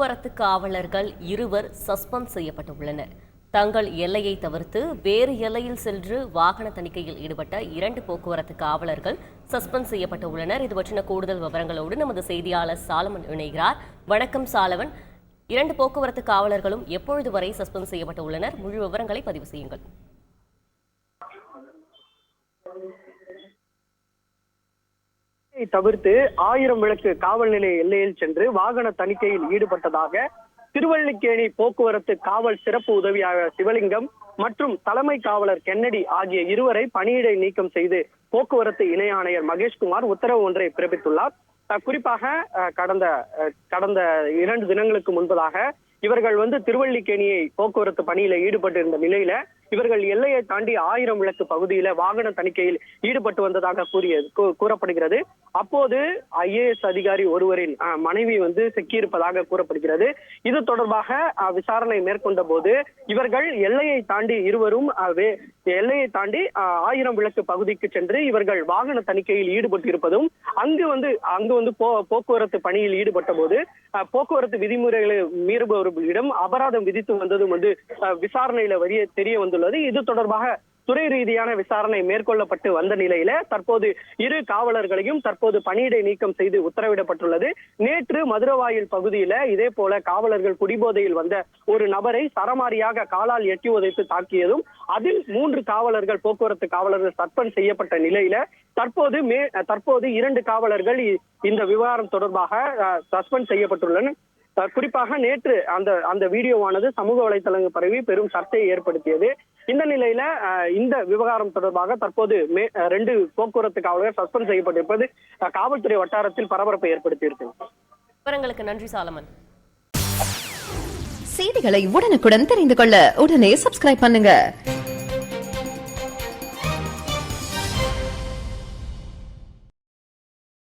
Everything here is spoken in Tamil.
போக்குவரத்து காவலர்கள் இருவர் சஸ்பெண்ட் செய்யப்பட்டுள்ளனர். தங்கள் எல்லையை தவிர்த்து வேறு எல்லையில் சென்று வாகன தணிக்கையில் ஈடுபட்ட இரண்டு போக்குவரத்து காவலர்கள் சஸ்பெண்ட் செய்யப்பட்டுள்ளனர். இது பற்றின கூடுதல் விவரங்களோடு நமது செய்தியாளர் சாலமன் இணைகிறார். வணக்கம் சாலவன் இரண்டு போக்குவரத்து காவலர்களும் எப்பொழுது வரை சஸ்பெண்ட் செய்யப்பட்டுள்ளனர்? முழு விவரங்களை பதிவு செய்யுங்கள். தவிர்த்து ஆயிரம் விளக்கு காவல் நிலைய எல்லையில் சென்று வாகன தணிக்கையில் ஈடுபட்டதாக திருவள்ளிக்கேணி போக்குவரத்து காவல் சிறப்பு உதவியாளர் சிவலிங்கம் மற்றும் தலைமை காவலர் கென்னடி ஆகிய இருவரை பணியிடை நீக்கம் செய்து போக்குவரத்து இணை ஆணையர் மகேஷ்குமார் உத்தரவு ஒன்றை பிறப்பித்துள்ளார். குறிப்பாக கடந்த கடந்த இரண்டு தினங்களுக்கு முன்பதாக இவர்கள் வந்து திருவள்ளிக்கேணியை போக்குவரத்து பணியில ஈடுபட்டிருந்த நிலையில இவர்கள் எல்லையை தாண்டி ஆயிரம் விளக்கு பகுதியில வாகன தணிக்கையில் ஈடுபட்டு வந்ததாக கூறிய கூறப்படுகிறது. அப்போது ஐஏஎஸ் அதிகாரி ஒருவரின் மனைவி வந்து சிக்கியிருப்பதாக கூறப்படுகிறது. இது தொடர்பாக அஹ், விசாரணை மேற்கொண்ட போது இவர்கள் எல்லையை தாண்டி இருவரும் எல்லையை தாண்டி அஹ், ஆயிரம் விளக்கு பகுதிக்கு சென்று இவர்கள் வாகன தணிக்கையில் ஈடுபட்டு இருப்பதும் அங்கு வந்து அங்கு வந்து போ போக்குவரத்து பணியில் ஈடுபட்ட போது அஹ், போக்குவரத்து விதிமுறைகளை மீறுபவர்களிடம் அபராதம் விதித்து வந்ததும் வந்து அஹ், விசாரணையில வரிய தெரிய வந்துள்ளது. இது தொடர்பாக துறை ரீதியான விசாரணை மேற்கொள்ளப்பட்டு வந்த நிலையில தற்போது இரு காவலர்களையும் தற்போது பணியிடை நீக்கம் செய்து உத்தரவிடப்பட்டுள்ளது. நேற்று மதுரவாயில் பகுதியில இதே போல காவலர்கள் குடிபோதையில் வந்த ஒரு நபரை சரமாரியாக காலால் எட்டி உதைத்து தாக்கியதும் அதில் மூன்று காவலர்கள் போக்குவரத்து காவலர்கள் சஸ்பெண்ட் செய்யப்பட்ட நிலையில தற்போது மே தற்போது இரண்டு காவலர்கள் இந்த விவகாரம் தொடர்பாக சஸ்பெண்ட் செய்யப்பட்டுள்ளனர். குறிப்பாக நேற்று அந்த அந்த வீடியோவானது சமூக வலைதளங்கள் பரவி பெரும் சர்ச்சையை ஏற்படுத்தியது. இந்த நிலையில இந்த விவகாரம் தொடர்பாக தற்போது மே ரெண்டு போக்குவரத்து காவலர்கள் சஸ்பெண்ட் செய்யப்பட்டிருப்பது காவல்துறை வட்டாரத்தில் பரபரப்பை ஏற்படுத்தியிருக்கு. விவரங்களுக்கு நன்றி சாலமன். செய்திகளை உடனுக்குடன் தெரிந்து கொள்ள உடனே சப்ஸ்கிரைப் பண்ணுங்க.